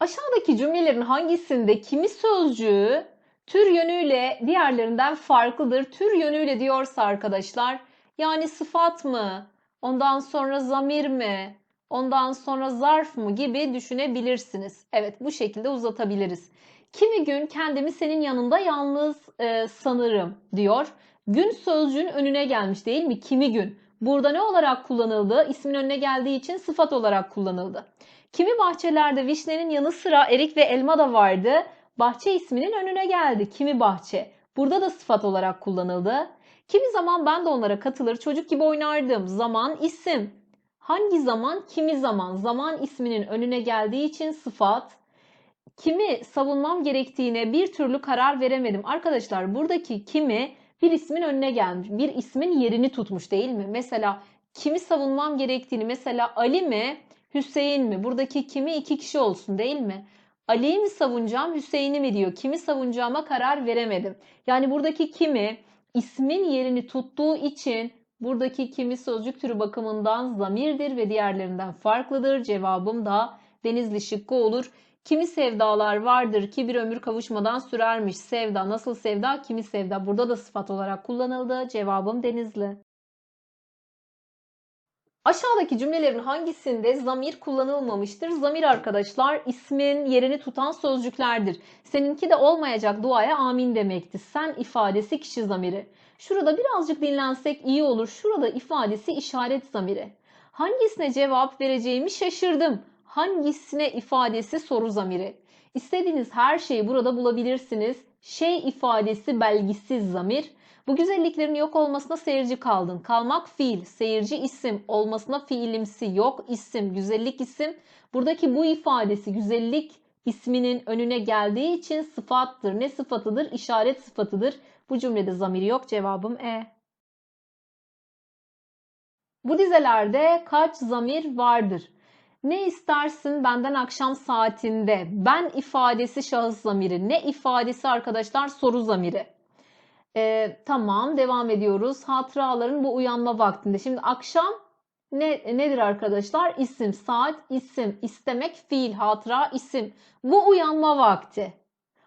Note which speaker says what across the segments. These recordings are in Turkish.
Speaker 1: Aşağıdaki cümlelerin hangisinde kimi sözcüğü tür yönüyle diğerlerinden farklıdır? Tür yönüyle diyorsa arkadaşlar yani sıfat mı? Ondan sonra zamir mi? Ondan sonra zarf mı gibi düşünebilirsiniz. Evet bu şekilde uzatabiliriz. Kimi gün kendimi senin yanında yalnız e, sanırım diyor. Gün sözcüğün önüne gelmiş değil mi? Kimi gün. Burada ne olarak kullanıldı? İsmin önüne geldiği için sıfat olarak kullanıldı. Kimi bahçelerde vişnenin yanı sıra erik ve elma da vardı. Bahçe isminin önüne geldi. Kimi bahçe. Burada da sıfat olarak kullanıldı. Kimi zaman ben de onlara katılır çocuk gibi oynardım. Zaman isim. Hangi zaman? Kimi zaman. Zaman isminin önüne geldiği için sıfat. Kimi savunmam gerektiğine bir türlü karar veremedim. Arkadaşlar buradaki kimi bir ismin önüne gelmiş. Bir ismin yerini tutmuş değil mi? Mesela kimi savunmam gerektiğini mesela Ali mi Hüseyin mi? Buradaki kimi iki kişi olsun değil mi? Ali'yi mi savunacağım Hüseyin'i mi diyor. Kimi savunacağıma karar veremedim. Yani buradaki kimi ismin yerini tuttuğu için buradaki kimi sözcük türü bakımından zamirdir ve diğerlerinden farklıdır. Cevabım da denizli şıkkı olur. Kimi sevdalar vardır ki bir ömür kavuşmadan sürermiş. Sevda nasıl sevda? Kimi sevda? Burada da sıfat olarak kullanıldı. Cevabım denizli. Aşağıdaki cümlelerin hangisinde zamir kullanılmamıştır? Zamir arkadaşlar ismin yerini tutan sözcüklerdir. Seninki de olmayacak duaya amin demekti. Sen ifadesi kişi zamiri. Şurada birazcık dinlensek iyi olur. Şurada ifadesi işaret zamiri. Hangisine cevap vereceğimi şaşırdım. Hangisine ifadesi soru zamiri. İstediğiniz her şeyi burada bulabilirsiniz. Şey ifadesi belgisiz zamir. Bu güzelliklerin yok olmasına seyirci kaldın. Kalmak fiil, seyirci isim, olmasına fiilimsi yok isim, güzellik isim. Buradaki bu ifadesi güzellik isminin önüne geldiği için sıfattır. Ne sıfatıdır? İşaret sıfatıdır. Bu cümlede zamir yok. Cevabım E. Bu dizelerde kaç zamir vardır? Ne istersin benden akşam saatinde? Ben ifadesi şahıs zamiri. Ne ifadesi arkadaşlar? Soru zamiri. Ee, tamam devam ediyoruz. Hatıraların bu uyanma vaktinde. Şimdi akşam ne nedir arkadaşlar? İsim, saat, isim. İstemek fiil, hatıra, isim. Bu uyanma vakti.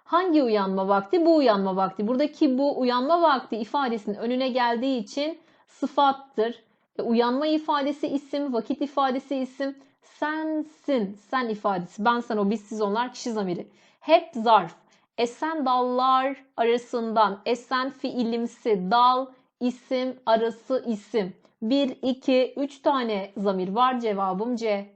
Speaker 1: Hangi uyanma vakti? Bu uyanma vakti. Buradaki bu uyanma vakti ifadesinin önüne geldiği için sıfattır. E, uyanma ifadesi isim, vakit ifadesi isim. Sensin, sen ifadesi. Ben, sen, o, biz, siz, onlar kişi zamiri. Hep zarf esen dallar arasından esen fiilimsi dal isim arası isim. 1, 2, 3 tane zamir var. Cevabım C.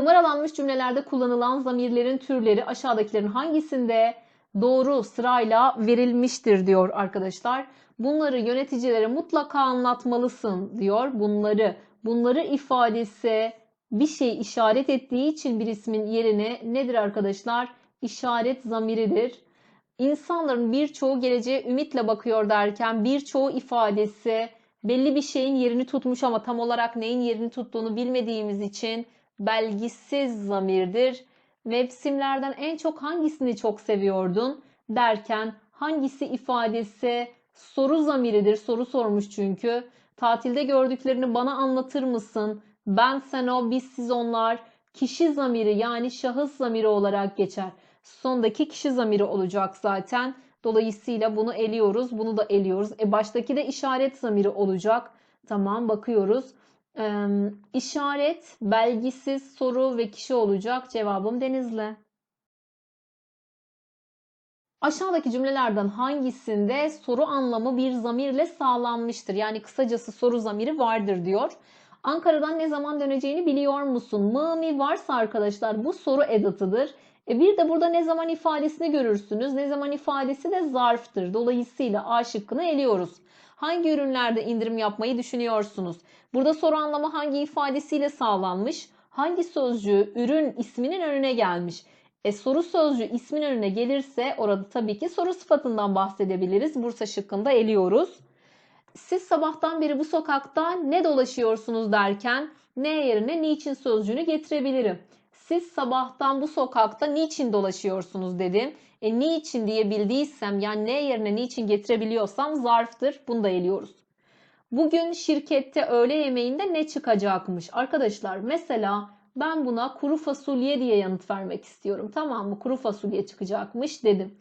Speaker 1: Numaralanmış cümlelerde kullanılan zamirlerin türleri aşağıdakilerin hangisinde doğru sırayla verilmiştir diyor arkadaşlar. Bunları yöneticilere mutlaka anlatmalısın diyor. Bunları bunları ifadesi bir şey işaret ettiği için bir ismin yerine nedir arkadaşlar? İşaret zamiridir. İnsanların birçoğu geleceğe ümitle bakıyor derken birçoğu ifadesi belli bir şeyin yerini tutmuş ama tam olarak neyin yerini tuttuğunu bilmediğimiz için belgisiz zamirdir. Mevsimlerden en çok hangisini çok seviyordun derken hangisi ifadesi soru zamiridir. Soru sormuş çünkü. Tatilde gördüklerini bana anlatır mısın? Ben, sen, o, biz, siz, onlar kişi zamiri yani şahıs zamiri olarak geçer. Sondaki kişi zamiri olacak zaten. Dolayısıyla bunu eliyoruz. Bunu da eliyoruz. E baştaki de işaret zamiri olacak. Tamam bakıyoruz. Ee, işaret, belgisiz, soru ve kişi olacak. Cevabım Denizli. Aşağıdaki cümlelerden hangisinde soru anlamı bir zamirle sağlanmıştır? Yani kısacası soru zamiri vardır diyor. Ankara'dan ne zaman döneceğini biliyor musun? Mı mi varsa arkadaşlar bu soru edatıdır. E bir de burada ne zaman ifadesini görürsünüz. Ne zaman ifadesi de zarftır. Dolayısıyla A şıkkını eliyoruz. Hangi ürünlerde indirim yapmayı düşünüyorsunuz? Burada soru anlamı hangi ifadesiyle sağlanmış? Hangi sözcüğü ürün isminin önüne gelmiş? E, soru sözcüğü ismin önüne gelirse orada tabii ki soru sıfatından bahsedebiliriz. Bursa şıkkında eliyoruz siz sabahtan beri bu sokakta ne dolaşıyorsunuz derken ne yerine niçin sözcüğünü getirebilirim. Siz sabahtan bu sokakta niçin dolaşıyorsunuz dedim. E niçin diyebildiysem yani ne yerine niçin getirebiliyorsam zarftır. Bunu da eliyoruz. Bugün şirkette öğle yemeğinde ne çıkacakmış? Arkadaşlar mesela ben buna kuru fasulye diye yanıt vermek istiyorum. Tamam mı? Kuru fasulye çıkacakmış dedim.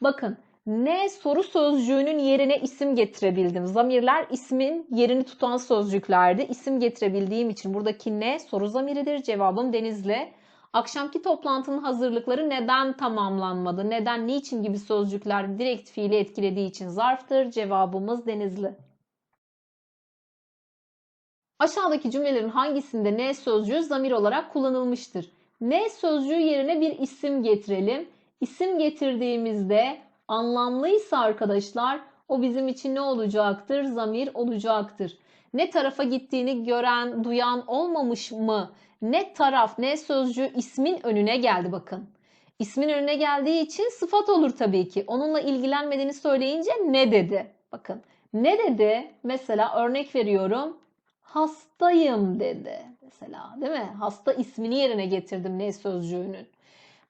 Speaker 1: Bakın ne soru sözcüğünün yerine isim getirebildim. Zamirler ismin yerini tutan sözcüklerdi. İsim getirebildiğim için buradaki ne soru zamiridir. Cevabım Denizli. Akşamki toplantının hazırlıkları neden tamamlanmadı? Neden, niçin gibi sözcükler direkt fiili etkilediği için zarftır. Cevabımız Denizli. Aşağıdaki cümlelerin hangisinde ne sözcüğü zamir olarak kullanılmıştır? Ne sözcüğü yerine bir isim getirelim. İsim getirdiğimizde anlamlıysa arkadaşlar o bizim için ne olacaktır? Zamir olacaktır. Ne tarafa gittiğini gören, duyan olmamış mı? Ne taraf, ne sözcüğü ismin önüne geldi bakın. İsmin önüne geldiği için sıfat olur tabii ki. Onunla ilgilenmediğini söyleyince ne dedi? Bakın ne dedi? Mesela örnek veriyorum. Hastayım dedi. Mesela değil mi? Hasta ismini yerine getirdim ne sözcüğünün.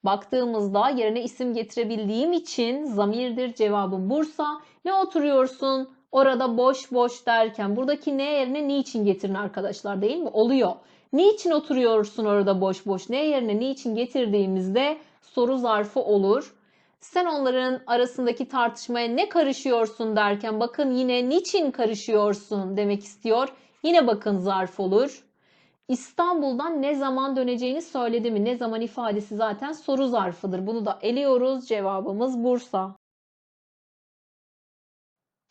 Speaker 1: Baktığımızda yerine isim getirebildiğim için zamirdir cevabım Bursa. Ne oturuyorsun orada boş boş derken buradaki ne yerine niçin getirin arkadaşlar değil mi? Oluyor. Niçin oturuyorsun orada boş boş? Ne yerine niçin getirdiğimizde soru zarfı olur. Sen onların arasındaki tartışmaya ne karışıyorsun derken bakın yine niçin karışıyorsun demek istiyor. Yine bakın zarf olur. İstanbul'dan ne zaman döneceğini söyledi mi? Ne zaman ifadesi zaten soru zarfıdır. Bunu da eliyoruz. Cevabımız Bursa.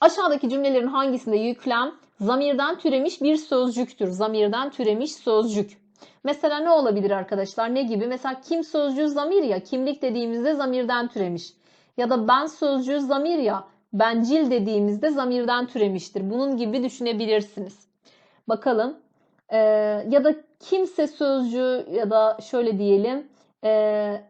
Speaker 1: Aşağıdaki cümlelerin hangisinde yüklem zamirden türemiş bir sözcüktür? Zamirden türemiş sözcük. Mesela ne olabilir arkadaşlar? Ne gibi? Mesela kim sözcüğü zamir ya. Kimlik dediğimizde zamirden türemiş. Ya da ben sözcüğü zamir ya. Bencil dediğimizde zamirden türemiştir. Bunun gibi düşünebilirsiniz. Bakalım. Ee, ya da kimse sözcüğü ya da şöyle diyelim. E,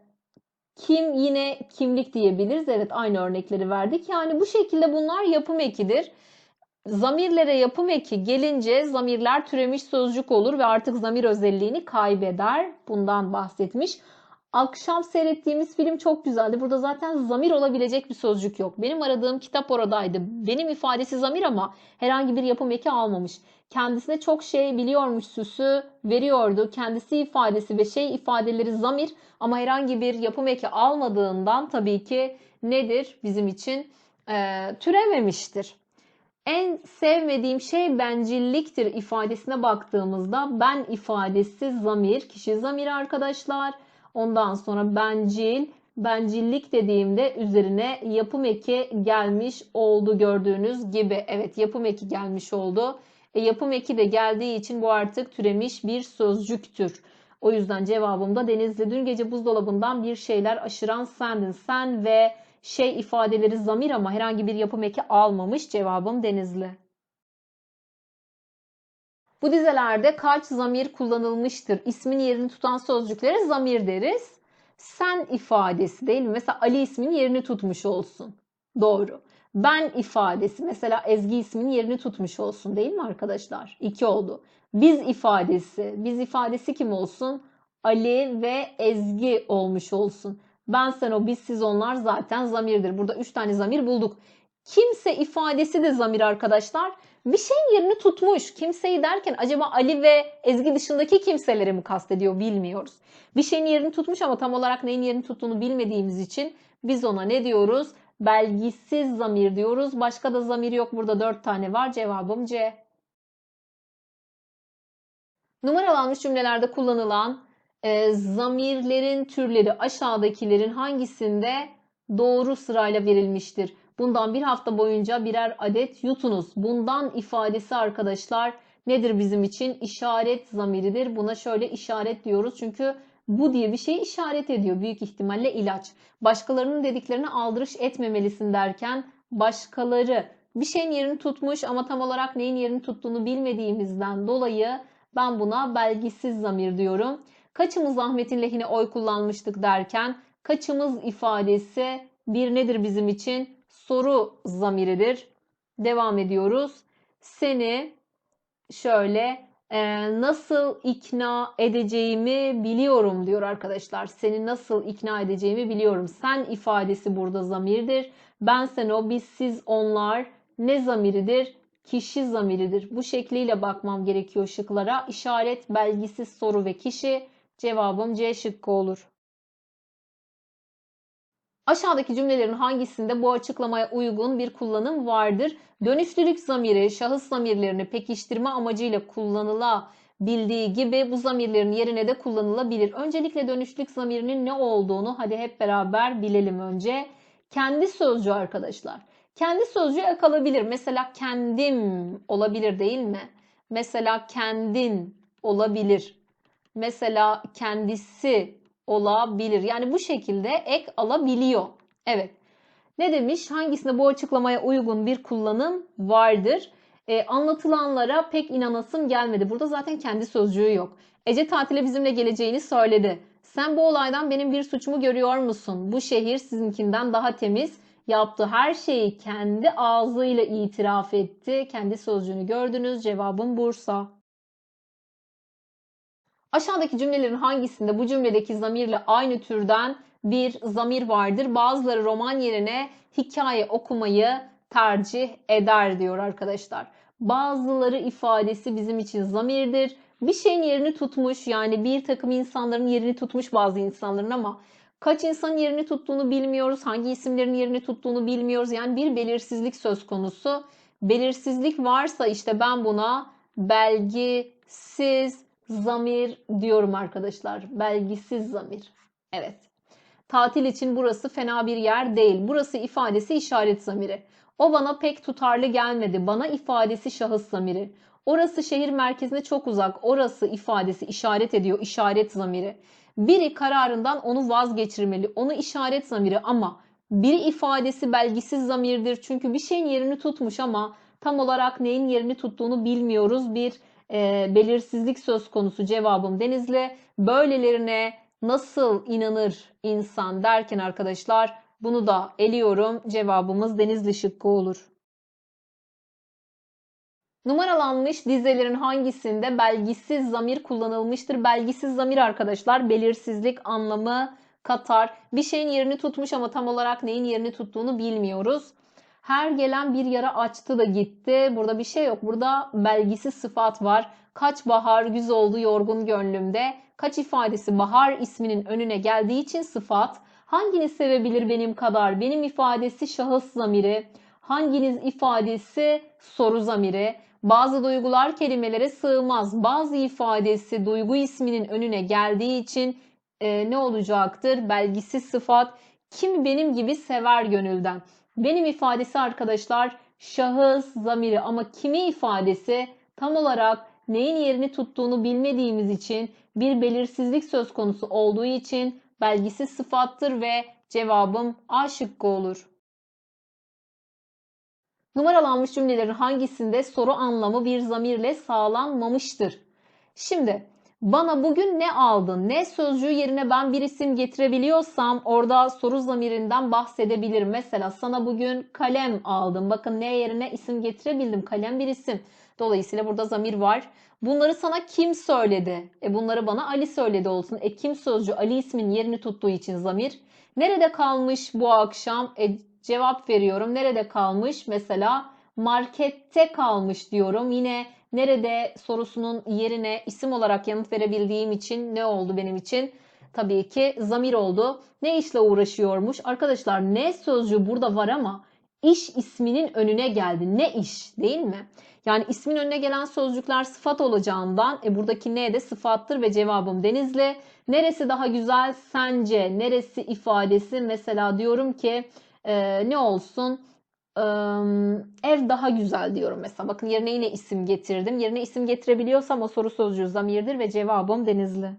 Speaker 1: kim yine kimlik diyebiliriz. Evet aynı örnekleri verdik. Yani bu şekilde bunlar yapım ekidir. Zamirlere yapım eki gelince zamirler türemiş sözcük olur ve artık zamir özelliğini kaybeder. Bundan bahsetmiş. Akşam seyrettiğimiz film çok güzeldi. Burada zaten zamir olabilecek bir sözcük yok. Benim aradığım kitap oradaydı. Benim ifadesi zamir ama herhangi bir yapım eki almamış. Kendisine çok şey biliyormuş süsü veriyordu. Kendisi ifadesi ve şey ifadeleri zamir ama herhangi bir yapım eki almadığından tabii ki nedir bizim için? Ee, türememiştir. En sevmediğim şey bencilliktir ifadesine baktığımızda ben ifadesi zamir, kişi zamir arkadaşlar. Ondan sonra bencil, bencillik dediğimde üzerine yapım eki gelmiş oldu gördüğünüz gibi. Evet yapım eki gelmiş oldu. E, yapım eki de geldiği için bu artık türemiş bir sözcüktür. O yüzden cevabım da Denizli. Dün gece buzdolabından bir şeyler aşıran sendin. Sen ve şey ifadeleri zamir ama herhangi bir yapım eki almamış. Cevabım Denizli. Bu dizelerde kaç zamir kullanılmıştır? İsmin yerini tutan sözcüklere zamir deriz. Sen ifadesi değil mi? Mesela Ali ismin yerini tutmuş olsun. Doğru. Ben ifadesi mesela Ezgi isminin yerini tutmuş olsun değil mi arkadaşlar? İki oldu. Biz ifadesi. Biz ifadesi kim olsun? Ali ve Ezgi olmuş olsun. Ben sen o biz siz onlar zaten zamirdir. Burada üç tane zamir bulduk. Kimse ifadesi de zamir arkadaşlar. Bir şeyin yerini tutmuş. Kimseyi derken acaba Ali ve Ezgi dışındaki kimseleri mi kastediyor bilmiyoruz. Bir şeyin yerini tutmuş ama tam olarak neyin yerini tuttuğunu bilmediğimiz için biz ona ne diyoruz? Belgisiz zamir diyoruz. Başka da zamir yok. Burada dört tane var. Cevabım C. Numaralanmış cümlelerde kullanılan e, zamirlerin türleri aşağıdakilerin hangisinde doğru sırayla verilmiştir? Bundan bir hafta boyunca birer adet yutunuz. Bundan ifadesi arkadaşlar nedir bizim için? İşaret zamiridir. Buna şöyle işaret diyoruz. Çünkü bu diye bir şey işaret ediyor. Büyük ihtimalle ilaç. Başkalarının dediklerine aldırış etmemelisin derken başkaları bir şeyin yerini tutmuş ama tam olarak neyin yerini tuttuğunu bilmediğimizden dolayı ben buna belgisiz zamir diyorum. Kaçımız Ahmet'in lehine oy kullanmıştık derken kaçımız ifadesi bir nedir bizim için? Soru zamiridir. Devam ediyoruz. Seni şöyle nasıl ikna edeceğimi biliyorum diyor arkadaşlar. Seni nasıl ikna edeceğimi biliyorum. Sen ifadesi burada zamirdir. Ben sen o, biz siz onlar ne zamiridir? Kişi zamiridir. Bu şekliyle bakmam gerekiyor şıklara. İşaret, belgisiz soru ve kişi Cevabım C şıkkı olur. Aşağıdaki cümlelerin hangisinde bu açıklamaya uygun bir kullanım vardır? Dönüşlülük zamiri şahıs zamirlerini pekiştirme amacıyla kullanılabildiği gibi bu zamirlerin yerine de kullanılabilir. Öncelikle dönüşlülük zamirinin ne olduğunu hadi hep beraber bilelim önce. Kendi sözcüğü arkadaşlar. Kendi sözcüğü ek alabilir. Mesela kendim olabilir değil mi? Mesela kendin olabilir. Mesela kendisi olabilir. Yani bu şekilde ek alabiliyor. Evet. Ne demiş? Hangisinde bu açıklamaya uygun bir kullanım vardır? Ee, anlatılanlara pek inanasım gelmedi. Burada zaten kendi sözcüğü yok. Ece tatile bizimle geleceğini söyledi. Sen bu olaydan benim bir suçumu görüyor musun? Bu şehir sizinkinden daha temiz. Yaptığı her şeyi kendi ağzıyla itiraf etti. Kendi sözcüğünü gördünüz. Cevabım Bursa. Aşağıdaki cümlelerin hangisinde bu cümledeki zamirle aynı türden bir zamir vardır? Bazıları roman yerine hikaye okumayı tercih eder diyor arkadaşlar. Bazıları ifadesi bizim için zamirdir. Bir şeyin yerini tutmuş yani bir takım insanların yerini tutmuş bazı insanların ama kaç insanın yerini tuttuğunu bilmiyoruz. Hangi isimlerin yerini tuttuğunu bilmiyoruz. Yani bir belirsizlik söz konusu. Belirsizlik varsa işte ben buna belgisiz zamir diyorum arkadaşlar. Belgisiz zamir. Evet. Tatil için burası fena bir yer değil. Burası ifadesi işaret zamiri. O bana pek tutarlı gelmedi. Bana ifadesi şahıs zamiri. Orası şehir merkezine çok uzak. Orası ifadesi işaret ediyor. işaret zamiri. Biri kararından onu vazgeçirmeli. Onu işaret zamiri ama biri ifadesi belgisiz zamirdir. Çünkü bir şeyin yerini tutmuş ama tam olarak neyin yerini tuttuğunu bilmiyoruz. Bir e, belirsizlik söz konusu cevabım Denizli. Böylelerine nasıl inanır insan derken arkadaşlar bunu da eliyorum. Cevabımız Denizli şıkkı olur. Numaralanmış dizelerin hangisinde belgisiz zamir kullanılmıştır? Belgisiz zamir arkadaşlar belirsizlik anlamı katar. Bir şeyin yerini tutmuş ama tam olarak neyin yerini tuttuğunu bilmiyoruz. Her gelen bir yara açtı da gitti. Burada bir şey yok. Burada belgisiz sıfat var. Kaç bahar güz oldu yorgun gönlümde. Kaç ifadesi bahar isminin önüne geldiği için sıfat. Hanginiz sevebilir benim kadar? Benim ifadesi şahıs zamiri. Hanginiz ifadesi soru zamiri. Bazı duygular kelimelere sığmaz. Bazı ifadesi duygu isminin önüne geldiği için e, ne olacaktır? Belgisiz sıfat. Kim benim gibi sever gönülden? Benim ifadesi arkadaşlar şahıs zamiri ama kimi ifadesi tam olarak neyin yerini tuttuğunu bilmediğimiz için bir belirsizlik söz konusu olduğu için belgisiz sıfattır ve cevabım A şıkkı olur. Numaralanmış cümlelerin hangisinde soru anlamı bir zamirle sağlanmamıştır? Şimdi bana bugün ne aldın? Ne sözcüğü yerine ben bir isim getirebiliyorsam orada soru zamirinden bahsedebilirim. Mesela sana bugün kalem aldım. Bakın ne yerine isim getirebildim. Kalem bir isim. Dolayısıyla burada zamir var. Bunları sana kim söyledi? E bunları bana Ali söyledi olsun. E kim sözcüğü Ali ismin yerini tuttuğu için zamir. Nerede kalmış bu akşam? E cevap veriyorum. Nerede kalmış? Mesela markette kalmış diyorum. Yine nerede sorusunun yerine isim olarak yanıt verebildiğim için ne oldu benim için? Tabii ki zamir oldu. Ne işle uğraşıyormuş? Arkadaşlar ne sözcüğü burada var ama iş isminin önüne geldi. Ne iş değil mi? Yani ismin önüne gelen sözcükler sıfat olacağından e, buradaki ne de sıfattır ve cevabım Denizli. Neresi daha güzel sence? Neresi ifadesi? Mesela diyorum ki e, ne olsun? Ev daha güzel diyorum mesela. Bakın yerine yine isim getirdim. Yerine isim getirebiliyorsam o soru sözcüğü zamirdir ve cevabım Denizli.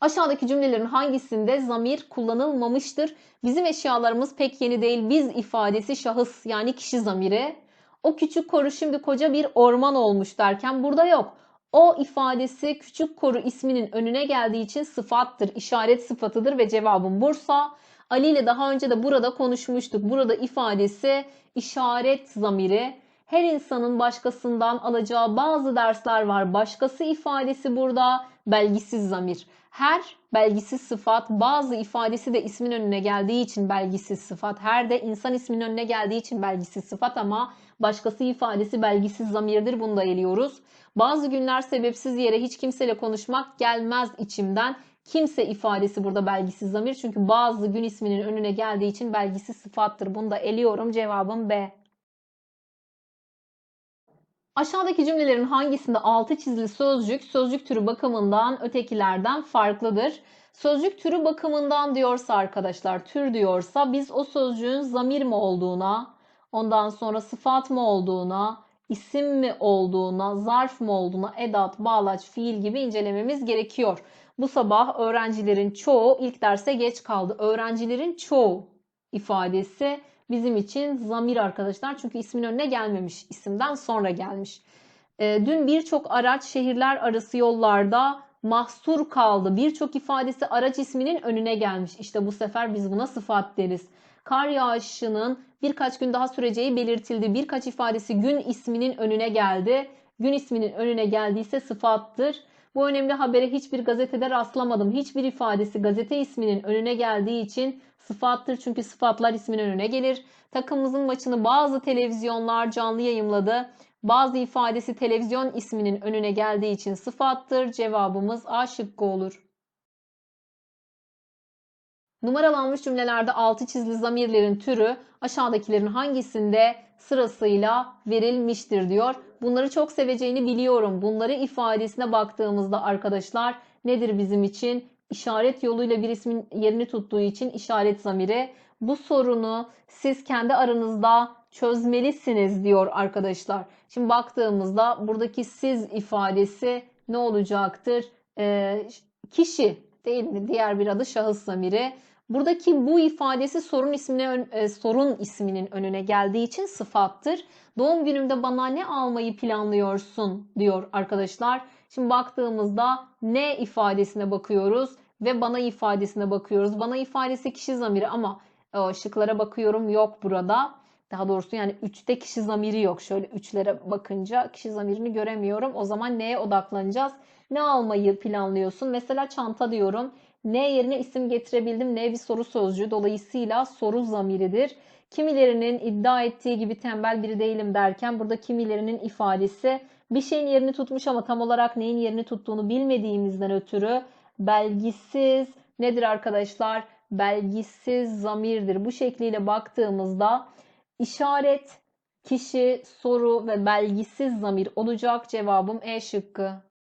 Speaker 1: Aşağıdaki cümlelerin hangisinde zamir kullanılmamıştır? Bizim eşyalarımız pek yeni değil. Biz ifadesi şahıs yani kişi zamiri. O küçük koru şimdi koca bir orman olmuş derken burada yok. O ifadesi küçük koru isminin önüne geldiği için sıfattır, işaret sıfatıdır ve cevabım Bursa. Ali ile daha önce de burada konuşmuştuk. Burada ifadesi işaret zamiri. Her insanın başkasından alacağı bazı dersler var. Başkası ifadesi burada belgisiz zamir. Her belgisiz sıfat bazı ifadesi de ismin önüne geldiği için belgisiz sıfat. Her de insan isminin önüne geldiği için belgisiz sıfat ama başkası ifadesi belgisiz zamirdir. Bunu da eliyoruz. Bazı günler sebepsiz yere hiç kimseyle konuşmak gelmez içimden. Kimse ifadesi burada belgisiz zamir. Çünkü bazı gün isminin önüne geldiği için belgisiz sıfattır. Bunu da eliyorum. Cevabım B. Aşağıdaki cümlelerin hangisinde altı çizili sözcük sözcük türü bakımından ötekilerden farklıdır? Sözcük türü bakımından diyorsa arkadaşlar, tür diyorsa biz o sözcüğün zamir mi olduğuna, ondan sonra sıfat mı olduğuna, isim mi olduğuna, zarf mı olduğuna, edat, bağlaç, fiil gibi incelememiz gerekiyor. Bu sabah öğrencilerin çoğu ilk derse geç kaldı. Öğrencilerin çoğu ifadesi bizim için zamir arkadaşlar. Çünkü ismin önüne gelmemiş. isimden sonra gelmiş. E, dün birçok araç şehirler arası yollarda mahsur kaldı. Birçok ifadesi araç isminin önüne gelmiş. İşte bu sefer biz buna sıfat deriz. Kar yağışının birkaç gün daha süreceği belirtildi. Birkaç ifadesi gün isminin önüne geldi. Gün isminin önüne geldiyse sıfattır. Bu önemli habere hiçbir gazetede rastlamadım. Hiçbir ifadesi gazete isminin önüne geldiği için sıfattır. Çünkü sıfatlar ismin önüne gelir. Takımımızın maçını bazı televizyonlar canlı yayımladı. Bazı ifadesi televizyon isminin önüne geldiği için sıfattır. Cevabımız A şıkkı olur. Numaralanmış cümlelerde altı çizili zamirlerin türü aşağıdakilerin hangisinde sırasıyla verilmiştir diyor. Bunları çok seveceğini biliyorum. Bunları ifadesine baktığımızda arkadaşlar nedir bizim için? İşaret yoluyla bir ismin yerini tuttuğu için işaret zamiri. Bu sorunu siz kendi aranızda çözmelisiniz diyor arkadaşlar. Şimdi baktığımızda buradaki siz ifadesi ne olacaktır? Ee, kişi değil mi? Diğer bir adı şahıs zamiri. Buradaki bu ifadesi sorun ismine e, sorun isminin önüne geldiği için sıfattır. Doğum günümde bana ne almayı planlıyorsun diyor arkadaşlar. Şimdi baktığımızda ne ifadesine bakıyoruz ve bana ifadesine bakıyoruz. Bana ifadesi kişi zamiri ama e, şıklara bakıyorum yok burada. Daha doğrusu yani 3'te kişi zamiri yok. Şöyle 3'lere bakınca kişi zamirini göremiyorum. O zaman neye odaklanacağız? Ne almayı planlıyorsun? Mesela çanta diyorum. Ne yerine isim getirebildim. Ne bir soru sözcüğü. Dolayısıyla soru zamiridir. Kimilerinin iddia ettiği gibi tembel biri değilim derken burada kimilerinin ifadesi bir şeyin yerini tutmuş ama tam olarak neyin yerini tuttuğunu bilmediğimizden ötürü belgisiz nedir arkadaşlar? Belgisiz zamirdir. Bu şekliyle baktığımızda işaret, kişi, soru ve belgisiz zamir olacak. Cevabım E şıkkı.